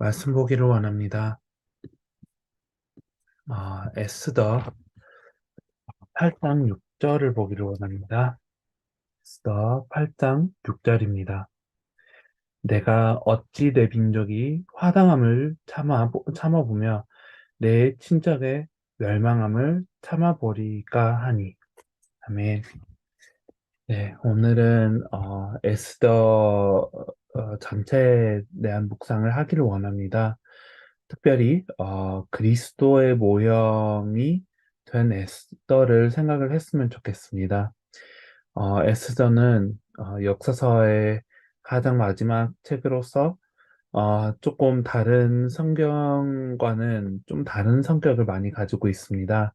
말씀 보기를 원합니다. 아, 에스더 8장 6절을 보기를 원합니다. 에스더 8장 6절입니다. 내가 어찌 내 빈족이 화당함을 참아, 참아보며 내 친척의 멸망함을 참아보리까 하니. 아멘. 네, 오늘은 어, 에스더 어, 전체에 대한 묵상을 하기를 원합니다. 특별히 어, 그리스도의 모형이 된 에스더를 생각을 했으면 좋겠습니다. 어, 에스더는 어, 역사서의 가장 마지막 책으로서 어, 조금 다른 성경과는 좀 다른 성격을 많이 가지고 있습니다.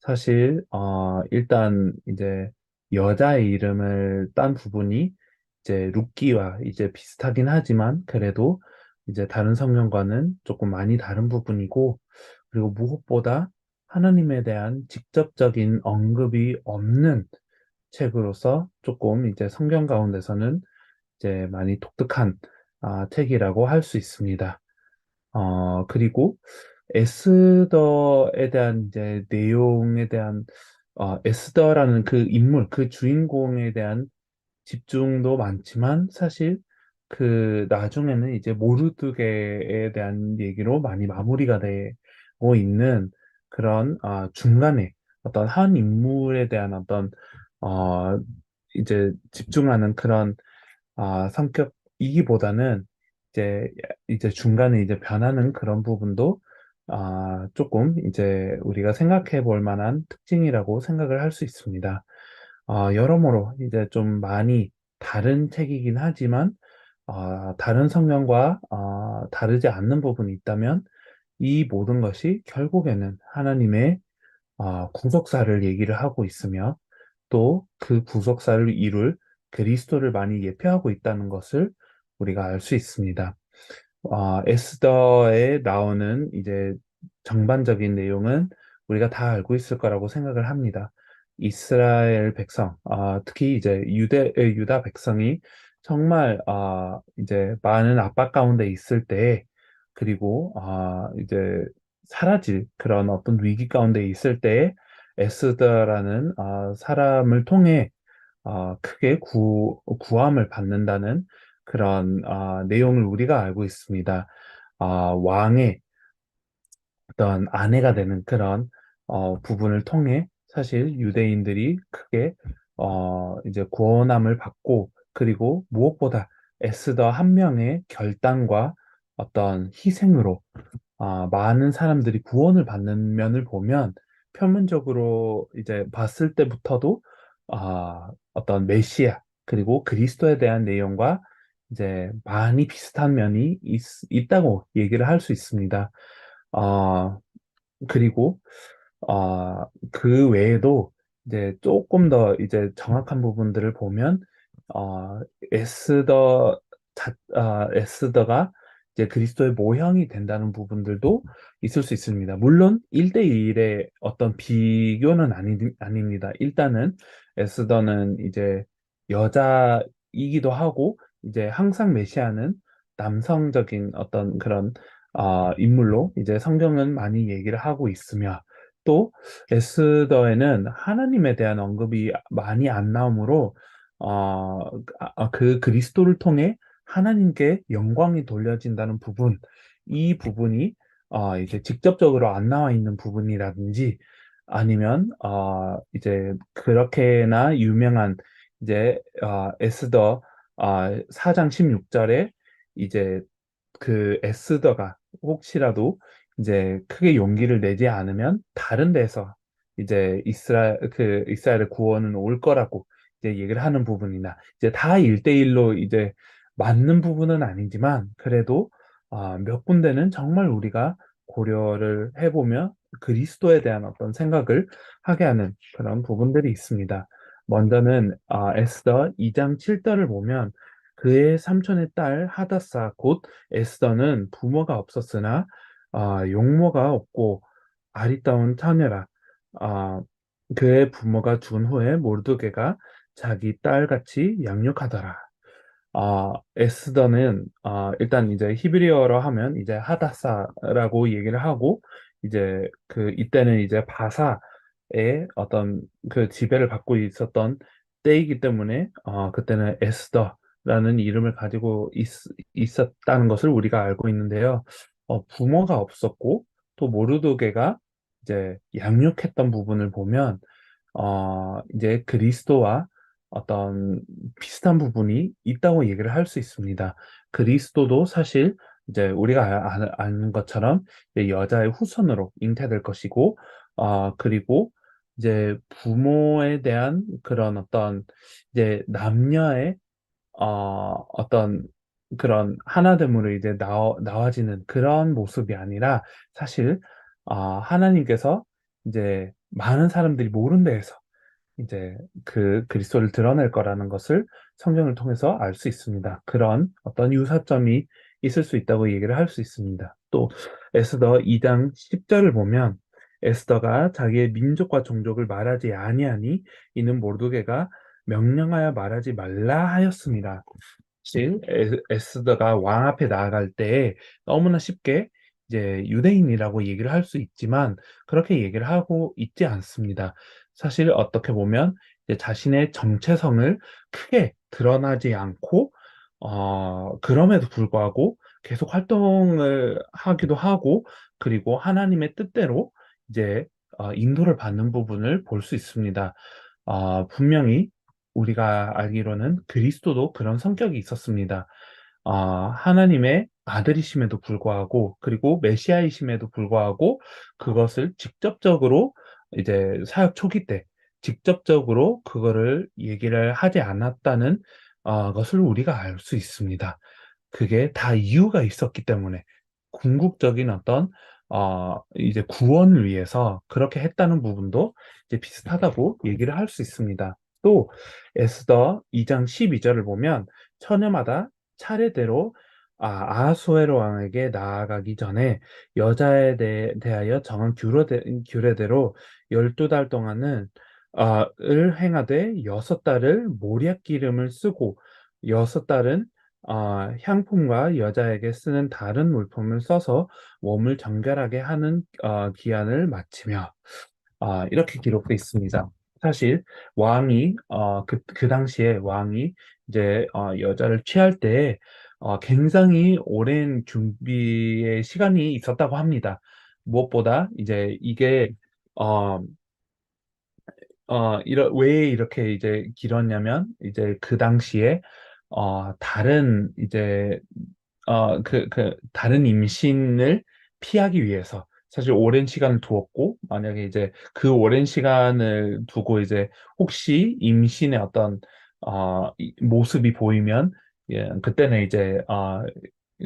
사실 어, 일단 이제 여자의 이름을 딴 부분이 이제 룻기와 이제 비슷하긴 하지만 그래도 이제 다른 성경과는 조금 많이 다른 부분이고 그리고 무엇보다 하나님에 대한 직접적인 언급이 없는 책으로서 조금 이제 성경 가운데서는 이제 많이 독특한 아, 책이라고 할 수 있습니다. 어, 그리고 에스더에 대한 이제 내용에 대한 어, 에스더라는 그 인물, 그 주인공에 대한 집중도 많지만 사실 그 나중에는 이제 모르드게에 대한 얘기로 많이 마무리가 되고 있는 그런 아, 중간에 어떤 한 인물에 대한 어떤 어, 이제 집중하는 그런 아, 성격이기보다는 이제 이제 중간에 이제 변하는 그런 부분도 아, 조금 이제 우리가 생각해 볼 만한 특징이라고 생각을 할 수 있습니다. 아, 여러모로 이제 좀 많이 다른 책이긴 하지만 아, 다른 성경과 아, 다르지 않는 부분이 있다면 이 모든 것이 결국에는 하나님의 아, 구속사를 얘기를 하고 있으며 또 그 구속사를 이룰 그리스도를 많이 예표하고 있다는 것을 우리가 알 수 있습니다. 아, 에스더에 나오는 이제 정반적인 내용은 우리가 다 알고 있을 거라고 생각을 합니다. 이스라엘 백성, 아, 특히 이제 유대, 유다 백성이 정말 아, 이제 많은 압박 가운데 있을 때, 그리고 아, 이제 사라질 그런 어떤 위기 가운데 있을 때 에스더라는 아, 사람을 통해 아, 크게 구, 구함을 받는다는 그런 아, 내용을 우리가 알고 있습니다. 아, 왕의 어떤 아내가 되는 그런 어, 부분을 통해 사실 유대인들이 크게 어, 이제 구원함을 받고 그리고 무엇보다 에스더 한 명의 결단과 어떤 희생으로 아, 많은 사람들이 구원을 받는 면을 보면 표면적으로 이제 봤을 때부터도 아, 어떤 메시아 그리고 그리스도에 대한 내용과 이제 많이 비슷한 면이 있, 다고 얘기를 할 수 있습니다. 어, 그리고 어, 그 외에도 이제 조금 더 이제 정확한 부분들을 보면 어, 에스더 자, 어, 에스더가 이제 그리스도의 모형이 된다는 부분들도 있을 수 있습니다. 물론 1 대 1 의 어떤 비교는 아니, 아닙니다. 일단은 에스더는 이제 여자이기도 하고 이제 항상 메시아는 남성적인 어떤 그런 어, 인물로 이제 성경은 많이 얘기를 하고 있으며 또 에스더에는 하나님에 대한 언급이 많이 안 나오므로 어, 아, 그 그리스도를 통해 하나님께 영광이 돌려진다는 부분, 이 부분이 어, 이제 직접적으로 안 나와 있는 부분이라든지 아니면 어, 이제 그렇게나 유명한 이제 어, 에스더 어, 4장 16절에 이제 그 에스더가 혹시라도 이제 크게 용기를 내지 않으면 다른 데서 이제 이스라엘 그 이스라엘의 구원은 올 거라고 이제 얘기를 하는 부분이나 이제 다 1대1로 이제 맞는 부분은 아니지만 그래도 아, 몇 군데는 정말 우리가 고려를 해보며 그리스도에 대한 어떤 생각을 하게 하는 그런 부분들이 있습니다. 먼저는 아, 에스더 2장 7절을 보면 그의 삼촌의 딸 하다사 곧 에스더는 부모가 없었으나 아, 용모가 없고 아리따운 처녀라. 아, 그의 부모가 죽은 후에 모르드게가 자기 딸같이 양육하더라. 아, 에스더는 아, 일단 이제 히브리어로 하면 이제 하다사라고 얘기를 하고 이제 그 이때는 이제 바사의 어떤 그 지배를 받고 있었던 때이기 때문에 어, 그때는 에스더라는 이름을 가지고 있, 있었다는 것을 우리가 알고 있는데요. 어, 부모가 없었고 또 모르드게가 이제 양육했던 부분을 보면 어, 이제 그리스도와 어떤 비슷한 부분이 있다고 얘기를 할 수 있습니다. 그리스도도 사실 이제 우리가 아- 아- 아는 것처럼 여자의 후손으로 잉태될 것이고, 어, 그리고 이제 부모에 대한 그런 어떤 이제 남녀의 어, 어떤 그런 하나됨으로 이제 나와, 나와지는 그런 모습이 아니라 사실 어, 하나님께서 이제 많은 사람들이 모른 데에서 이제 그 그리스도를 드러낼 거라는 것을 성경을 통해서 알 수 있습니다. 그런 어떤 유사점이 있을 수 있다고 얘기를 할 수 있습니다. 또 에스더 2장 10절을 보면 에스더가 자기의 민족과 종족을 말하지 아니하니 이는 모르드게가 명령하여 말하지 말라 하였습니다. 사실 에- 에스더가 왕 앞에 나아갈 때 너무나 쉽게 이제 유대인이라고 얘기를 할 수 있지만 그렇게 얘기를 하고 있지 않습니다. 사실 어떻게 보면 자신의 정체성을 크게 드러나지 않고 어, 그럼에도 불구하고 계속 활동을 하기도 하고 그리고 하나님의 뜻대로 이제 어, 인도를 받는 부분을 볼 수 있습니다. 어, 분명히 우리가 알기로는 그리스도도 그런 성격이 있었습니다. 어, 하나님의 아들이심에도 불구하고, 그리고 메시아이심에도 불구하고, 그것을 직접적으로 이제 사역 초기 때, 직접적으로 그거를 얘기를 하지 않았다는 어, 것을 우리가 알 수 있습니다. 그게 다 이유가 있었기 때문에, 궁극적인 어떤 어, 이제 구원을 위해서 그렇게 했다는 부분도 이제 비슷하다고 얘기를 할 수 있습니다. 또 에스더 2장 12절을 보면 처녀마다 차례대로 아, 아하수에로 왕에게 나아가기 전에 여자에 대, 대하여 정한 규례대, 규례대로 12달 동안은 아, 을 행하되 여섯 달을 모략 기름을 쓰고 여섯 달은 아, 향품과 여자에게 쓰는 다른 물품을 써서 몸을 정결하게 하는 어, 기한을 마치며 아, 이렇게 기록되어 있습니다. 사실 왕이 어, 그, 그 당시에 왕이 이제 어, 여자를 취할 때 어, 굉장히 오랜 준비의 시간이 있었다고 합니다. 무엇보다 이제 이게 어, 어, 이러, 왜 이렇게 이제 길었냐면 이제 그 당시에 어, 다른 이제 어, 그, 그, 다른 임신을 피하기 위해서 사실 오랜 시간을 두었고, 만약에 이제 그 오랜 시간을 두고 이제 혹시 임신의 어떤, 어, 이- 모습이 보이면, 예, 그때는 이제, 어,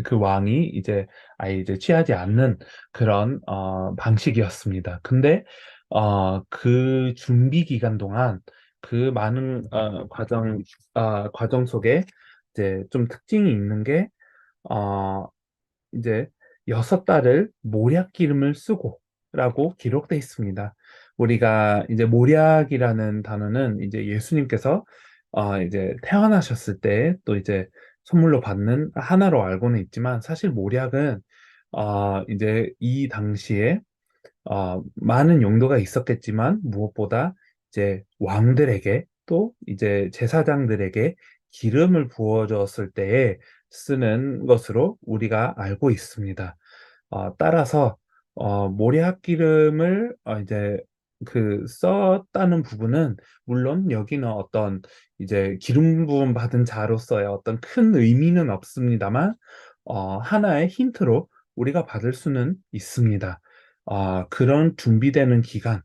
그 왕이 이제 아예 이제 취하지 않는 그런, 어, 방식이었습니다. 근데, 어, 그 준비 기간 동안 그 많은, 어, 과정, 어, 과정 속에 이제 좀 특징이 있는 게, 어, 이제 여섯 달을 모략 기름을 쓰고 라고 기록돼 있습니다. 우리가 이제 모략이라는 단어는 이제 예수님께서 어, 이제 태어나셨을 때 또 이제 선물로 받는 하나로 알고는 있지만 사실 모략은 어, 이제 이 당시에 어, 많은 용도가 있었겠지만 무엇보다 이제 왕들에게 또 이제 제사장들에게 기름을 부어줬을 때에 쓰는 것으로 우리가 알고 있습니다. 어, 따라서 어, 모략 기름을 어, 이제 그 썼다는 부분은 물론 여기는 어떤 이제 기름 부음 받은 자로서의 어떤 큰 의미는 없습니다만 어, 하나의 힌트로 우리가 받을 수는 있습니다. 아, 그런 준비되는 기간,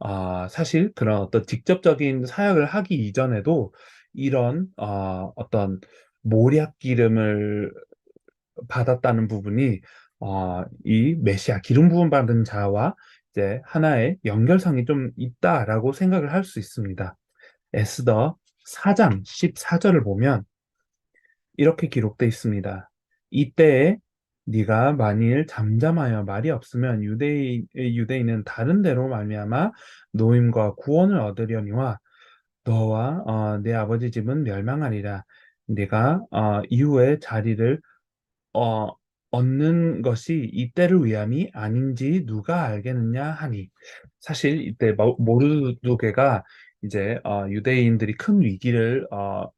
아, 사실 그런 어떤 직접적인 사역을 하기 이전에도 이런 어, 어떤 모략 기름을 받았다는 부분이 어, 이 메시아 기름 부음 받은 자와 이제 하나의 연결성이 좀 있다라고 생각을 할 수 있습니다. 에스더 4장 14절을 보면 이렇게 기록되어 있습니다. 이때에 네가 만일 잠잠하여 말이 없으면 유대인, 유대인은 다른 데로 말미암아 노임과 구원을 얻으려니와 너와 어, 내 아버지 집은 멸망하리라. 네가 어, 이후에 자리를 어, 얻는 것이 이때를 위함이 아닌지 누가 알겠느냐 하니 사실 이때 모- 모르드게가 이제 어, 유대인들이 큰 위기를 어,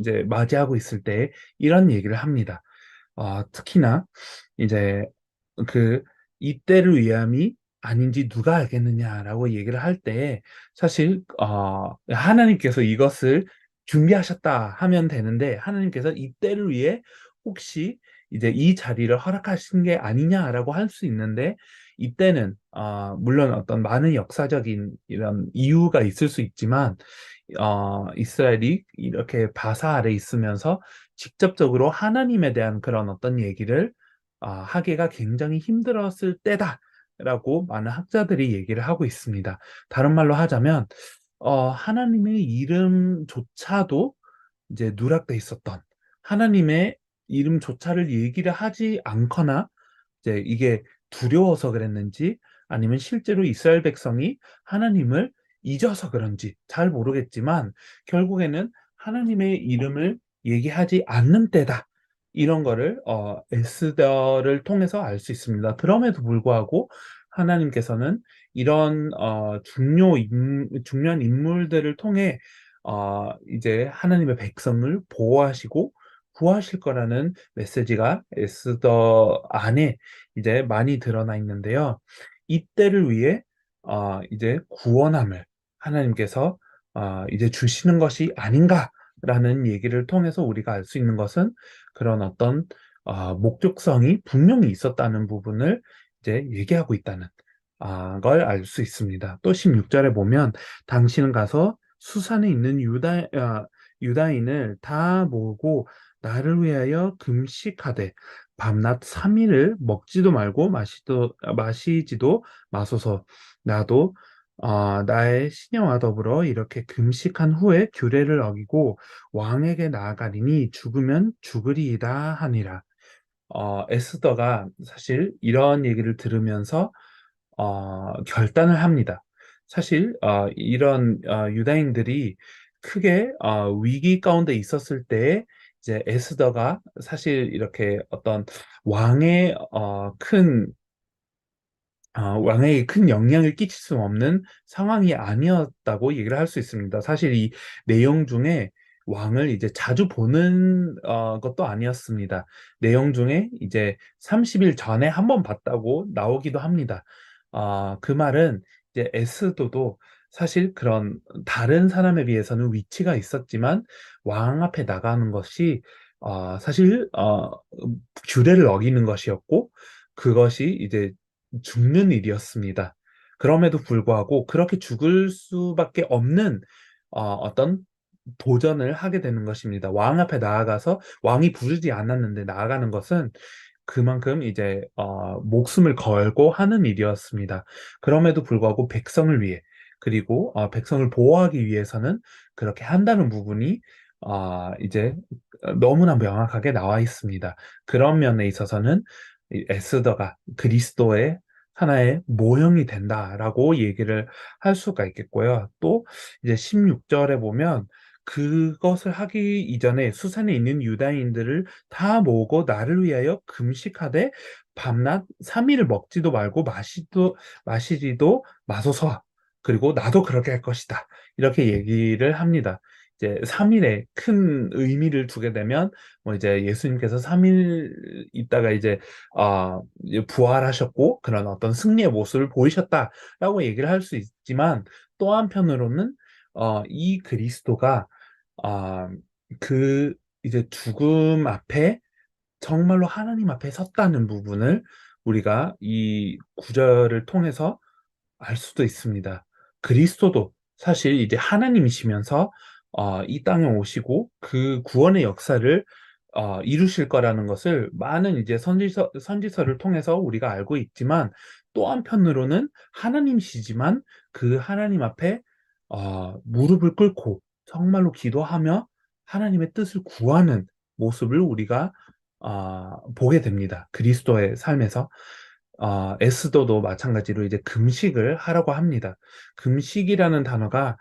이제 맞이하고 있을 때 이런 얘기를 합니다. 어, 특히나 이제 그 이때를 위함이 아닌지 누가 알겠느냐라고 얘기를 할 때 사실 어, 하나님께서 이것을 준비하셨다 하면 되는데 하나님께서 이 때를 위해 혹시 이제 이 자리를 허락하신 게 아니냐라고 할 수 있는데 이때는 어, 물론 어떤 많은 역사적인 이런 이유가 있을 수 있지만 어, 이스라엘이 이렇게 바사 아래 있으면서 직접적으로 하나님에 대한 그런 어떤 얘기를 어, 하기가 굉장히 힘들었을 때다라고 많은 학자들이 얘기를 하고 있습니다. 다른 말로 하자면 어, 하나님의 이름조차도 이제 누락돼 있었던 하나님의 이름조차를 얘기를 하지 않거나 이제 이게 두려워서 그랬는지 아니면 실제로 이스라엘 백성이 하나님을 잊어서 그런지 잘 모르겠지만 결국에는 하나님의 이름을 얘기하지 않는 때다. 이런 거를 어, 에스더를 통해서 알 수 있습니다. 그럼에도 불구하고 하나님께서는 이런 어, 중요 인, 중요한 인물들을 통해 어, 이제 하나님의 백성을 보호하시고 구하실 거라는 메시지가 에스더 안에 이제 많이 드러나 있는데요. 이때를 위해 어, 이제 구원함을 하나님께서 어, 이제 주시는 것이 아닌가라는 얘기를 통해서 우리가 알 수 있는 것은 그런 어떤 어, 목적성이 분명히 있었다는 부분을 이제 얘기하고 있다는 아, 걸알 수 있습니다. 또 16절에 보면 당신은 가서 수산에 있는 유다, 아, 유다인을 다 모으고 나를 위하여 금식하되 밤낮 3일을 먹지도 말고 마시도, 마시지도 마소서 나도 어, 나의 신녀와 더불어 이렇게 금식한 후에 규례를 어기고 왕에게 나아가리니 죽으면 죽으리이다 하니라. 어, 에스더가 사실 이런 얘기를 들으면서 어, 결단을 합니다. 사실 어, 이런 어, 유다인들이 크게 어, 위기 가운데 있었을 때 이제 에스더가 사실 이렇게 어떤 왕의 어, 큰 어, 왕에게 큰 영향을 끼칠 수 없는 상황이 아니었다고 얘기를 할 수 있습니다. 사실 이 내용 중에 왕을 이제 자주 보는 어, 것도 아니었습니다. 내용 중에 이제 30일 전에 한 번 봤다고 나오기도 합니다. 어, 그 말은 이제 에스도도 사실 그런 다른 사람에 비해서는 위치가 있었지만 왕 앞에 나가는 것이 어, 사실 어, 규례를 어기는 것이었고 그것이 이제 죽는 일이었습니다. 그럼에도 불구하고 그렇게 죽을 수밖에 없는 어, 어떤 도전을 하게 되는 것입니다. 왕 앞에 나아가서 왕이 부르지 않았는데 나아가는 것은 그만큼 이제 어, 목숨을 걸고 하는 일이었습니다. 그럼에도 불구하고 백성을 위해 그리고 어, 백성을 보호하기 위해서는 그렇게 한다는 부분이 어, 이제 너무나 명확하게 나와 있습니다. 그런 면에 있어서는 이 에스더가 그리스도의 하나의 모형이 된다라고 얘기를 할 수가 있겠고요. 또 이제 16절에 보면 그것을 하기 이전에 수산에 있는 유다인들을 다 모으고 나를 위하여 금식하되 밤낮 3일을 먹지도 말고 마시도 마시지도 마소서 그리고 나도 그렇게 할 것이다. 이렇게 얘기를 합니다. 이제 3일에 큰 의미를 두게 되면 뭐 이제 예수님께서 3일 있다가 이제 어 부활하셨고 그런 어떤 승리의 모습을 보이셨다라고 얘기를 할 수 있지만 또 한편으로는 어 이 그리스도가 아, 그 이제 죽음 앞에 정말로 하나님 앞에 섰다는 부분을 우리가 이 구절을 통해서 알 수도 있습니다. 그리스도도 사실 이제 하나님이시면서 어, 이 땅에 오시고 그 구원의 역사를 어, 이루실 거라는 것을 많은 이제 선지서, 선지서를 통해서 우리가 알고 있지만 또 한편으로는 하나님이시지만 그 하나님 앞에 어, 무릎을 꿇고 정말로 기도하며 하나님의 뜻을 구하는 모습을 우리가 어, 보게 됩니다. 그리스도의 삶에서. 어, 에스더도 마찬가지로 이제 금식을 하라고 합니다. 금식이라는 단어가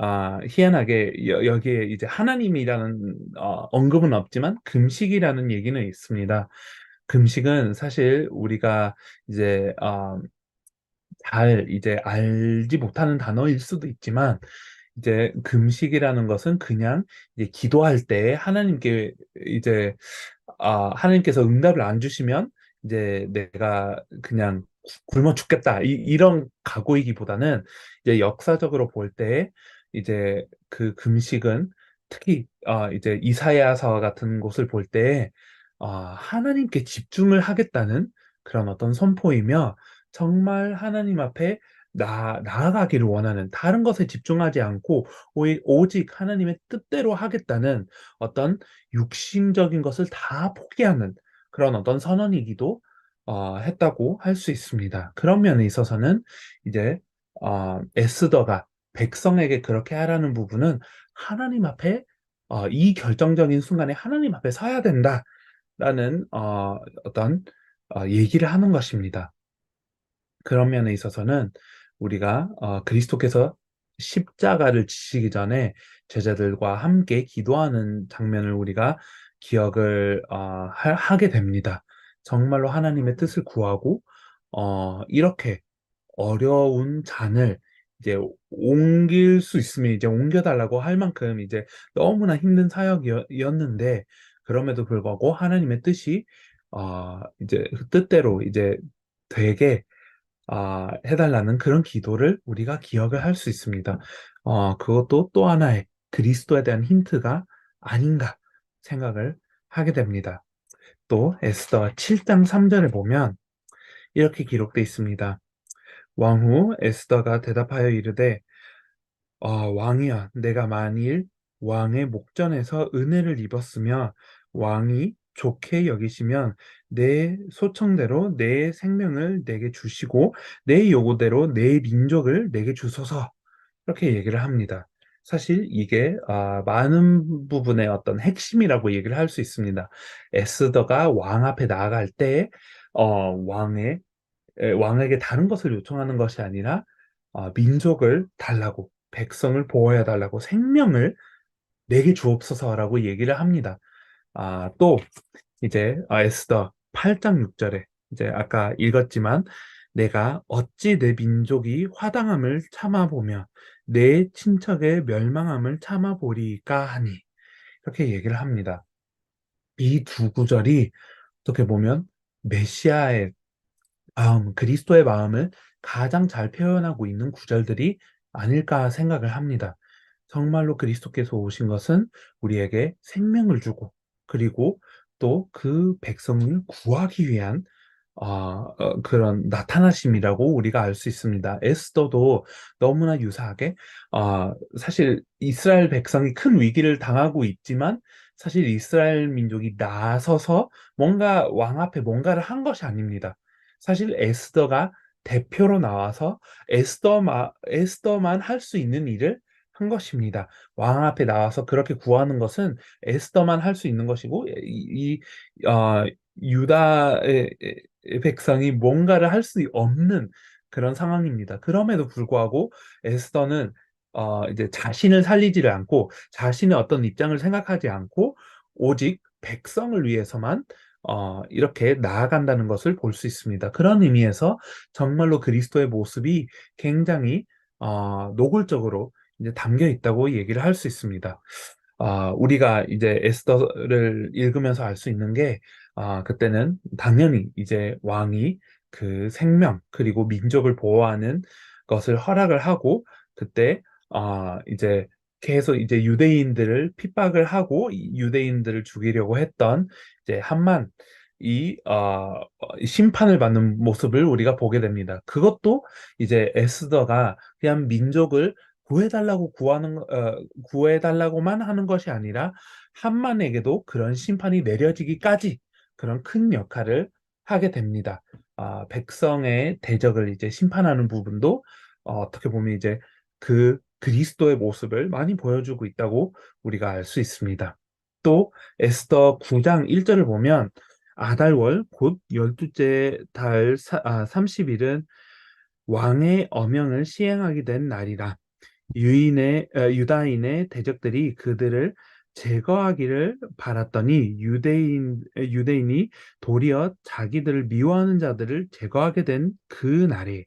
아, 희한하게 여, 여기에 이제 하나님이라는 어, 언급은 없지만 금식이라는 얘기는 있습니다. 금식은 사실 우리가 이제 어, 잘 이제 알지 못하는 단어일 수도 있지만 이제 금식이라는 것은 그냥 이제 기도할 때 하나님께 이제 아, 하나님께서 응답을 안 주시면 이제 내가 그냥 굶어 죽겠다. 이, 이런 각오이기보다는 이제 역사적으로 볼 때 이제 그 금식은 특히 아, 이제 이사야서 같은 곳을 볼 때 아, 하나님께 집중을 하겠다는 그런 어떤 선포이며 정말 하나님 앞에 나, 나아가기를 원하는 다른 것에 집중하지 않고 오직 하나님의 뜻대로 하겠다는 어떤 육신적인 것을 다 포기하는 그런 어떤 선언이기도 어, 했다고 할 수 있습니다. 그런 면에 있어서는 이제 어, 에스더가 백성에게 그렇게 하라는 부분은 하나님 앞에 어, 이 결정적인 순간에 하나님 앞에 서야 된다라는 어, 어떤 어, 얘기를 하는 것입니다. 그런 면에 있어서는 우리가 어, 그리스도께서 십자가를 지시기 전에 제자들과 함께 기도하는 장면을 우리가 기억을 어, 하, 하게 됩니다. 정말로 하나님의 뜻을 구하고 어, 이렇게 어려운 잔을 이제 옮길 수 있으면 이제 옮겨달라고 할 만큼 이제 너무나 힘든 사역이었는데 그럼에도 불구하고 하나님의 뜻이 어, 이제 그 뜻대로 이제 되게 아, 해달라는 그런 기도를 우리가 기억을 할 수 있습니다. 어, 그것도 또 하나의 그리스도에 대한 힌트가 아닌가 생각을 하게 됩니다. 또 에스더 7장 3절을 보면 이렇게 기록되어 있습니다. 왕후 에스더가 대답하여 이르되 어, 왕이여 내가 만일 왕의 목전에서 은혜를 입었으며 왕이 좋게 여기시면 내 소청대로 내 생명을 내게 주시고 내 요구대로 내 민족을 내게 주소서 이렇게 얘기를 합니다. 사실 이게 아, 많은 부분의 어떤 핵심이라고 얘기를 할 수 있습니다. 에스더가 왕 앞에 나아갈 때 어, 왕의 에, 왕에게 다른 것을 요청하는 것이 아니라 어, 민족을 달라고 백성을 보호해 달라고 생명을 내게 주옵소서라고 얘기를 합니다. 아, 또 이제 아, 에스더 8장 6절에 이제 아까 읽었지만 내가 어찌 내 민족이 화당함을 참아보며 내 친척의 멸망함을 참아보리까 하니 이렇게 얘기를 합니다. 이 두 구절이 어떻게 보면 메시아의 마음, 그리스도의 마음을 가장 잘 표현하고 있는 구절들이 아닐까 생각을 합니다. 정말로 그리스도께서 오신 것은 우리에게 생명을 주고 그리고 또 그 백성을 구하기 위한 어, 어, 그런 나타나심이라고 우리가 알 수 있습니다. 에스더도 너무나 유사하게 어, 사실 이스라엘 백성이 큰 위기를 당하고 있지만 사실 이스라엘 민족이 나서서 뭔가 왕 앞에 뭔가를 한 것이 아닙니다. 사실 에스더가 대표로 나와서 에스더마, 에스더만 할 수 있는 일을 한 것입니다. 왕 앞에 나와서 그렇게 구하는 것은 에스더만 할 수 있는 것이고 이, 이 어, 유다의 백성이 뭔가를 할 수 없는 그런 상황입니다. 그럼에도 불구하고 에스더는 어, 이제 자신을 살리지를 않고 자신의 어떤 입장을 생각하지 않고 오직 백성을 위해서만 어, 이렇게 나아간다는 것을 볼 수 있습니다. 그런 의미에서 정말로 그리스도의 모습이 굉장히 어, 노골적으로 이제 담겨 있다고 얘기를 할 수 있습니다. 아, 우리가 이제 에스더를 읽으면서 알 수 있는 게, 아, 그때는 당연히 이제 왕이 그 생명, 그리고 민족을 보호하는 것을 허락을 하고, 그때, 아, 이제 계속 이제 유대인들을 핍박을 하고, 이 유대인들을 죽이려고 했던 이제 함만, 이, 어, 심판을 받는 모습을 우리가 보게 됩니다. 그것도 이제 에스더가 그냥 민족을 구해달라고 구하는, 어, 구해달라고만 하는 것이 아니라 한만에게도 그런 심판이 내려지기까지 그런 큰 역할을 하게 됩니다. 아, 백성의 대적을 이제 심판하는 부분도 어, 어떻게 보면 이제 그 그리스도의 모습을 많이 보여주고 있다고 우리가 알 수 있습니다. 또 에스더 9장 1절을 보면 아달월 곧 열두째 달 사, 아, 30일은 왕의 어명을 시행하게 된 날이라 유인의 어, 유다인의 대적들이 그들을 제거하기를 바랐더니 유대인 유대인이 도리어 자기들을 미워하는 자들을 제거하게 된 그 날에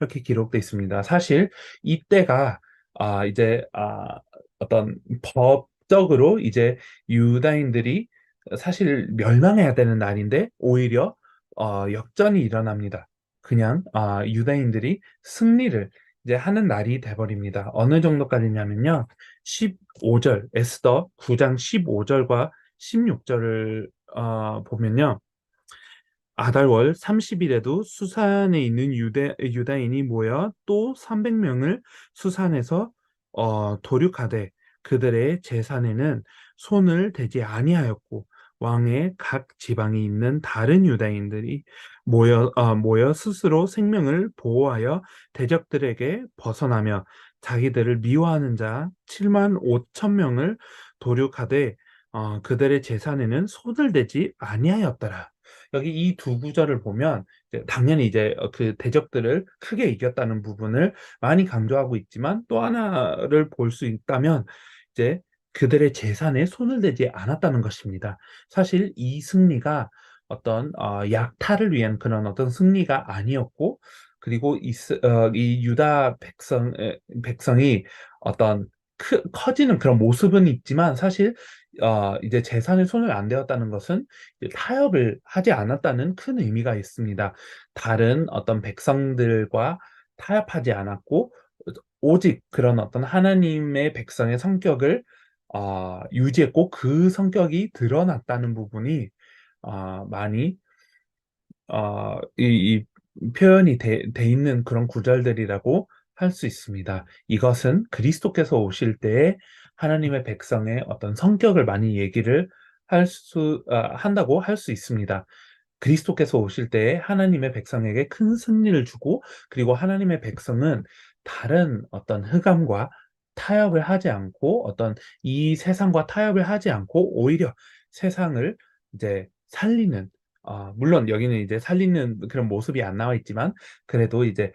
이렇게 기록되어 있습니다. 사실 이때가 아 이제 아 어떤 법적으로 이제 유다인들이 사실 멸망해야 되는 날인데 오히려 어, 역전이 일어납니다. 그냥 아 유다인들이 승리를 이제 하는 날이 돼버립니다. 어느 정도까지냐면요. 15절, 에스더 9장 15절과 16절을 어, 보면요. 아달월 30일에도 수산에 있는 유대, 유다인이 모여 또 300명을 수산에서 어, 도륙하되 그들의 재산에는 손을 대지 아니하였고 왕의 각 지방에 있는 다른 유다인들이 모여, 어, 모여 스스로 생명을 보호하여 대적들에게 벗어나며 자기들을 미워하는 자 7만 5천 명을 도륙하되 어, 그들의 재산에는 손을 대지 아니하였더라. 여기 이 두 구절을 보면 당연히 이제 어, 그 대적들을 크게 이겼다는 부분을 많이 강조하고 있지만 또 하나를 볼 수 있다면 이제 그들의 재산에 손을 대지 않았다는 것입니다. 사실 이 승리가 어떤 어, 약탈을 위한 그런 어떤 승리가 아니었고 그리고 이, 어, 이 유다 백성 백성이 어떤 크, 커지는 그런 모습은 있지만 사실 어, 이제 재산에 손을 안 대었다는 것은 타협을 하지 않았다는 큰 의미가 있습니다. 다른 어떤 백성들과 타협하지 않았고 오직 그런 어떤 하나님의 백성의 성격을 어, 유지했고 그 성격이 드러났다는 부분이 어, 많이 어, 이, 이 표현이 돼, 돼 있는 그런 구절들이라고 할 수 있습니다. 이것은 그리스도께서 오실 때에 하나님의 백성의 어떤 성격을 많이 얘기를 할 수, 아, 한다고 할 수 있습니다. 그리스도께서 오실 때에 하나님의 백성에게 큰 승리를 주고 그리고 하나님의 백성은 다른 어떤 흑암과 타협을 하지 않고 어떤 이 세상과 타협을 하지 않고 오히려 세상을 이제 살리는 어, 물론 여기는 이제 살리는 그런 모습이 안 나와 있지만 그래도 이제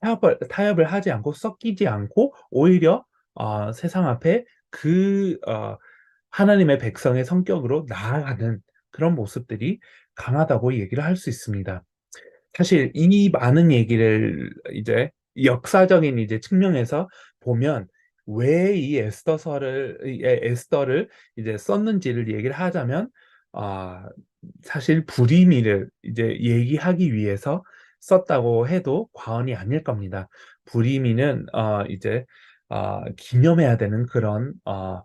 타협을 타협을 하지 않고 섞이지 않고 오히려 어, 세상 앞에 그 어, 하나님의 백성의 성격으로 나아가는 그런 모습들이 강하다고 얘기를 할 수 있습니다. 사실 이 많은 얘기를 이제 역사적인 이제 측면에서 보면 왜 이 에스더서를 에스더를 이제 썼는지를 얘기를 하자면 아 사실 불임이를 이제 얘기하기 위해서 썼다고 해도 과언이 아닐 겁니다. 불임이는 어 이제 어 기념해야 되는 그런 어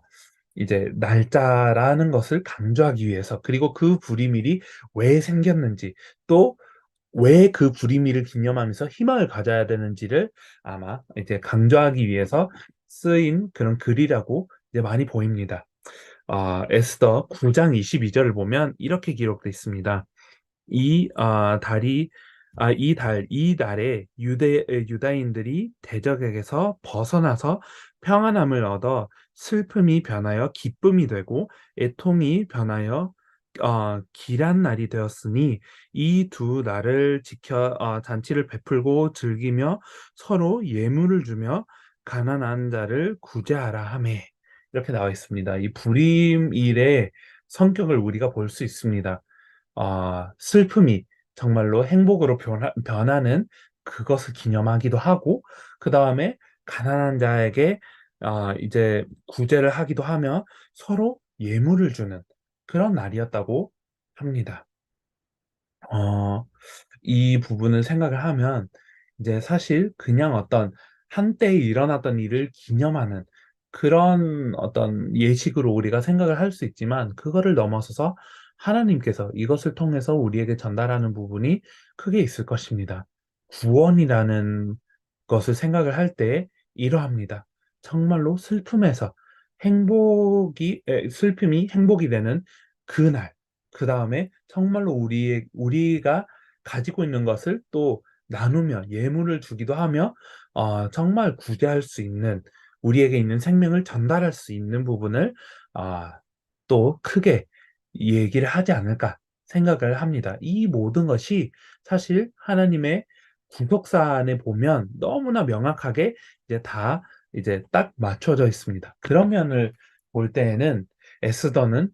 이제 날짜라는 것을 강조하기 위해서 그리고 그 불임일이 왜 생겼는지 또 왜 그 불임일을 기념하면서 희망을 가져야 되는지를 아마 이제 강조하기 위해서 쓰인 그런 글이라고 이제 많이 보입니다. 어, 에스더 9장 22절을 보면 이렇게 기록되어 있습니다. 이 어, 달이 아, 이 달, 이 달에 유대, 유다인들이 대적에게서 벗어나서 평안함을 얻어 슬픔이 변하여 기쁨이 되고 애통이 변하여 어, 길한 날이 되었으니 이 두 날을 지켜 어, 잔치를 베풀고 즐기며 서로 예물을 주며 가난한 자를 구제하라 하매 이렇게 나와 있습니다. 이 불임일의 성격을 우리가 볼 수 있습니다. 어, 슬픔이 정말로 행복으로 변하, 변하는 그것을 기념하기도 하고 그 다음에 가난한 자에게 어, 이제 구제를 하기도 하며 서로 예물을 주는 그런 날이었다고 합니다. 어, 이 부분을 생각을 하면 이제 사실 그냥 어떤 한때에 일어났던 일을 기념하는 그런 어떤 예식으로 우리가 생각을 할 수 있지만 그거를 넘어서서 하나님께서 이것을 통해서 우리에게 전달하는 부분이 크게 있을 것입니다. 구원이라는 것을 생각을 할 때 이러합니다. 정말로 슬픔에서 행복이 에, 슬픔이 행복이 되는 그날 그 다음에 정말로 우리의 우리가 가지고 있는 것을 또 나누며 예물을 주기도 하며 어, 정말 구제할 수 있는 우리에게 있는 생명을 전달할 수 있는 부분을 어, 또 크게 얘기를 하지 않을까 생각을 합니다. 이 모든 것이 사실 하나님의 구속사 안에 보면 너무나 명확하게 이제 다 이제 딱 맞춰져 있습니다. 그런 면을 볼 때에는 에스더는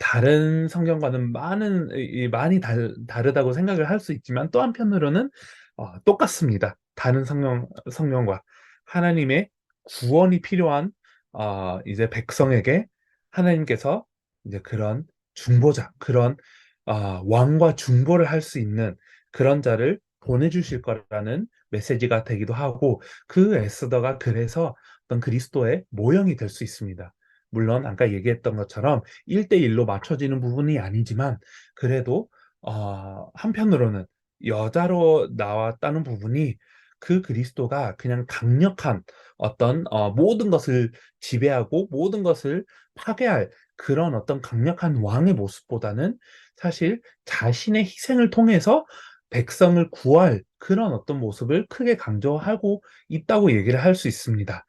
다른 성경과는 많은 많이 달, 다르다고 생각을 할 수 있지만 또 한편으로는 어, 똑같습니다. 다른 성경 성경과 하나님의 구원이 필요한 어, 이제 백성에게 하나님께서 이제 그런 중보자, 그런 어, 왕과 중보를 할 수 있는 그런 자를 보내주실 거라는 메시지가 되기도 하고 그 에스더가 그래서 어떤 그리스도의 모형이 될 수 있습니다. 물론 아까 얘기했던 것처럼 1대1로 맞춰지는 부분이 아니지만 그래도 어, 한편으로는 여자로 나왔다는 부분이 그 그리스도가 그냥 강력한 어떤 어, 모든 것을 지배하고 모든 것을 파괴할 그런 어떤 강력한 왕의 모습보다는 사실 자신의 희생을 통해서 백성을 구할 그런 어떤 모습을 크게 강조하고 있다고 얘기를 할 수 있습니다.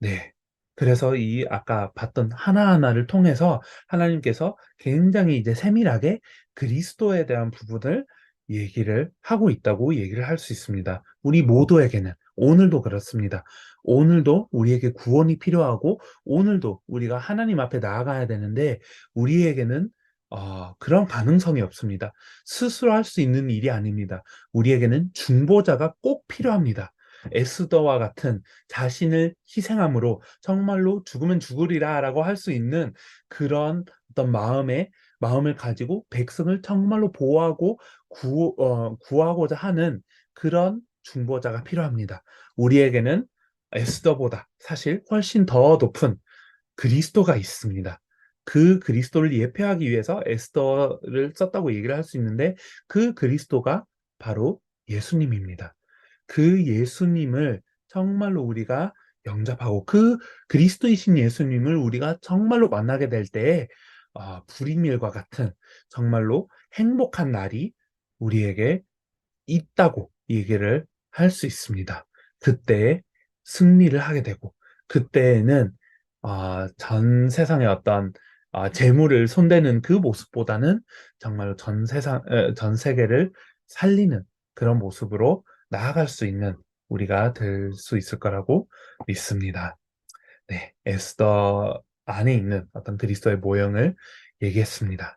네. 그래서 이 아까 봤던 하나하나를 통해서 하나님께서 굉장히 이제 세밀하게 그리스도에 대한 부분을 얘기를 하고 있다고 얘기를 할 수 있습니다. 우리 모두에게는 오늘도 그렇습니다. 오늘도 우리에게 구원이 필요하고 오늘도 우리가 하나님 앞에 나아가야 되는데 우리에게는 어, 그런 가능성이 없습니다. 스스로 할 수 있는 일이 아닙니다. 우리에게는 중보자가 꼭 필요합니다. 에스더와 같은 자신을 희생함으로 정말로 죽으면 죽으리라 라고 할 수 있는 그런 어떤 마음의 마음을 가지고 백성을 정말로 보호하고 구, 어, 구하고자 하는 그런 중보자가 필요합니다. 우리에게는 에스더보다 사실 훨씬 더 높은 그리스도가 있습니다. 그 그리스도를 예표하기 위해서 에스더를 썼다고 얘기를 할 수 있는데 그 그리스도가 바로 예수님입니다. 그 예수님을 정말로 우리가 영접하고 그 그리스도이신 예수님을 우리가 정말로 만나게 될 때에 아, 불임일과 같은 정말로 행복한 날이 우리에게 있다고 얘기를 할 수 있습니다. 그때 승리를 하게 되고 그때에는 아, 전 세상의 어떤 아, 재물을 손대는 그 모습보다는 정말로 전 세상, 에, 전 세계를 살리는 그런 모습으로 나아갈 수 있는 우리가 될 수 있을 거라고 믿습니다. 네, 에스더 안에 있는 어떤 그리스도의 모형을 얘기했습니다.